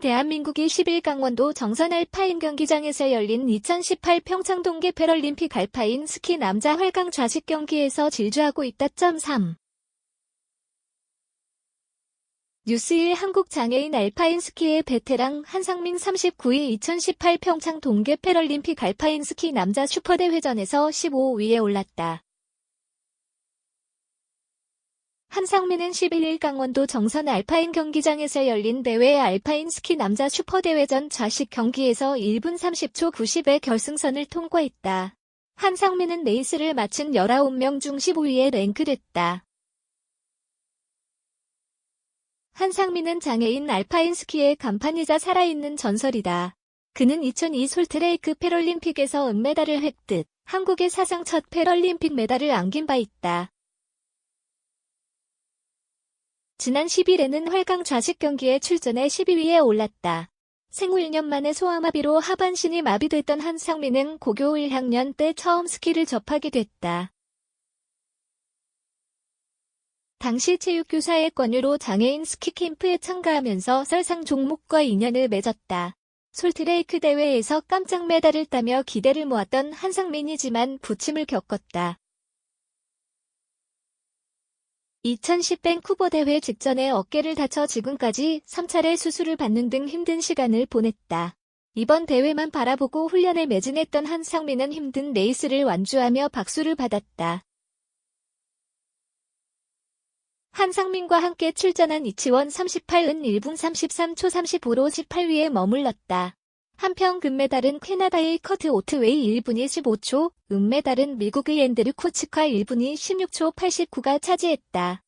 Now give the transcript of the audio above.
대한민국이 10일 강원도 정선 알파인 경기장에서 열린 2018 평창 동계 패럴림픽 알파인 스키 남자 활강 좌식 경기에서 질주하고 있다. 3 뉴스 1 한국장애인 알파인 스키의 베테랑 한상민 39일 2018 평창 동계 패럴림픽 알파인 스키 남자 슈퍼대회전에서 15위에 올랐다. 한상민은 11일 강원도 정선 알파인 경기장에서 열린 대회 알파인 스키 남자 슈퍼대회전 좌식 경기에서 1분 30초 90의 결승선을 통과했다. 한상민은 레이스를 마친 19명 중 15위에 랭크됐다. 한상민은 장애인 알파인 스키의 간판이자 살아있는 전설이다. 그는 2002 솔트레이크 패럴림픽에서 은메달을 획득, 한국의 사상 첫 패럴림픽 메달을 안긴 바 있다. 지난 10일에는 활강 좌식 경기에 출전해 12위에 올랐다. 생후 1년 만에 소아마비로 하반신이 마비됐던 한상민은 고교 1학년 때 처음 스키를 접하게 됐다. 당시 체육교사의 권유로 장애인 스키 캠프에 참가하면서 설상 종목과 인연을 맺었다. 솔트레이크 대회에서 깜짝 메달을 따며 기대를 모았던 한상민이지만 부침을 겪었다. 2010 밴쿠버 대회 직전에 어깨를 다쳐 지금까지 3차례 수술을 받는 등 힘든 시간을 보냈다. 이번 대회만 바라보고 훈련에 매진했던 한상민은 힘든 레이스를 완주하며 박수를 받았다. 한상민과 함께 출전한 이치원 38은 1분 33초 35로 18위에 머물렀다. 한편 금메달은 캐나다의 커트 오트웨이 1분이 15초, 은메달은 미국의 앤드류 코치카 1분이 16초 89가 차지했다.